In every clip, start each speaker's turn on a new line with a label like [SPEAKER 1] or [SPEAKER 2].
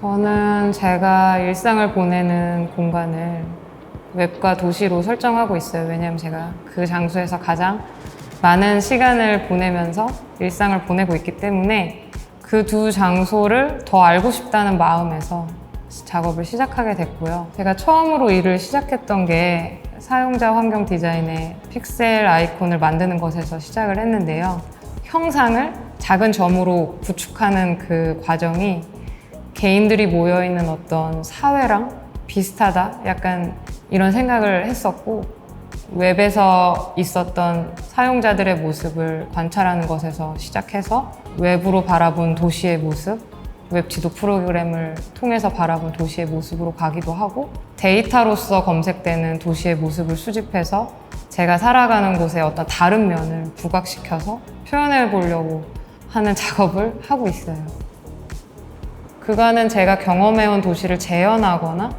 [SPEAKER 1] 저는 제가 일상을 보내는 공간을 웹과 도시로 설정하고 있어요. 왜냐하면 제가 그 장소에서 가장 많은 시간을 보내면서 일상을 보내고 있기 때문에 그 두 장소를 더 알고 싶다는 마음에서 작업을 시작하게 됐고요. 제가 처음으로 일을 시작했던 게 사용자 환경 디자인의 픽셀 아이콘을 만드는 것에서 시작을 했는데요. 형상을 작은 점으로 구축하는 그 과정이 개인들이 모여있는 어떤 사회랑 비슷하다? 약간 이런 생각을 했었고, 웹에서 있었던 사용자들의 모습을 관찰하는 것에서 시작해서 웹으로 바라본 도시의 모습, 웹 지도 프로그램을 통해서 바라본 도시의 모습으로 가기도 하고, 데이터로서 검색되는 도시의 모습을 수집해서 제가 살아가는 곳의 어떤 다른 면을 부각시켜서 표현해 보려고 하는 작업을 하고 있어요. 그간은 제가 경험해온 도시를 재현하거나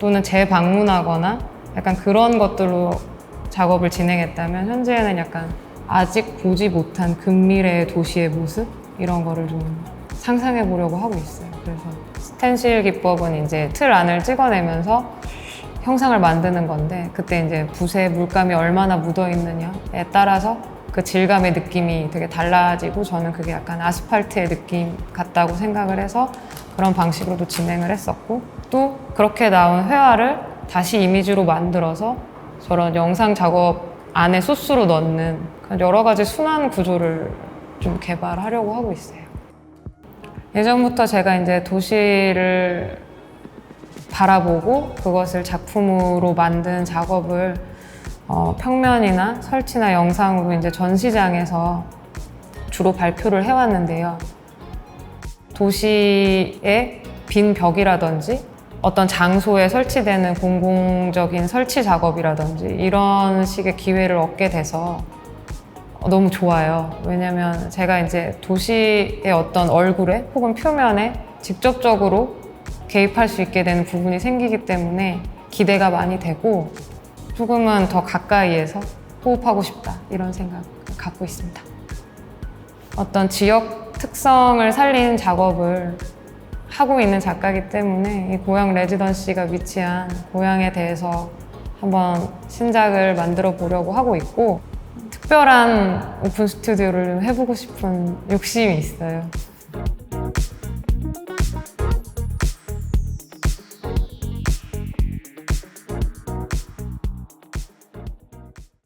[SPEAKER 1] 또는 재방문하거나 약간 그런 것들로 작업을 진행했다면 현재는 약간 아직 보지 못한 근미래의 도시의 모습 이런 거를 좀 상상해 보려고 하고 있어요. 그래서 스텐실 기법은 이제 틀 안을 찍어내면서 형상을 만드는 건데 그때 이제 붓에 물감이 얼마나 묻어 있느냐에 따라서 그 질감의 느낌이 되게 달라지고 저는 그게 약간 아스팔트의 느낌 같다고 생각을 해서 그런 방식으로도 진행을 했었고 또 그렇게 나온 회화를 다시 이미지로 만들어서 저런 영상 작업 안에 소스로 넣는 여러 가지 순환 구조를 좀 개발하려고 하고 있어요. 예전부터 제가 이제 도시를 바라보고 그것을 작품으로 만든 작업을 어, 평면이나 설치나 영상으로 이제 전시장에서 주로 발표를 해왔는데요. 도시의 빈 벽이라든지 어떤 장소에 설치되는 공공적인 설치 작업이라든지 이런 식의 기회를 얻게 돼서 너무 좋아요. 왜냐면 제가 이제 도시의 어떤 얼굴에 혹은 표면에 직접적으로 개입할 수 있게 되는 부분이 생기기 때문에 기대가 많이 되고 조금은 더 가까이에서 호흡하고 싶다 이런 생각을 갖고 있습니다. 어떤 지역 특성을 살린 작업을 하고 있는 작가이기 때문에 이 고향 레지던시가 위치한 고향에 대해서 한번 신작을 만들어 보려고 하고 있고 특별한 오픈 스튜디오를 해보고 싶은 욕심이 있어요.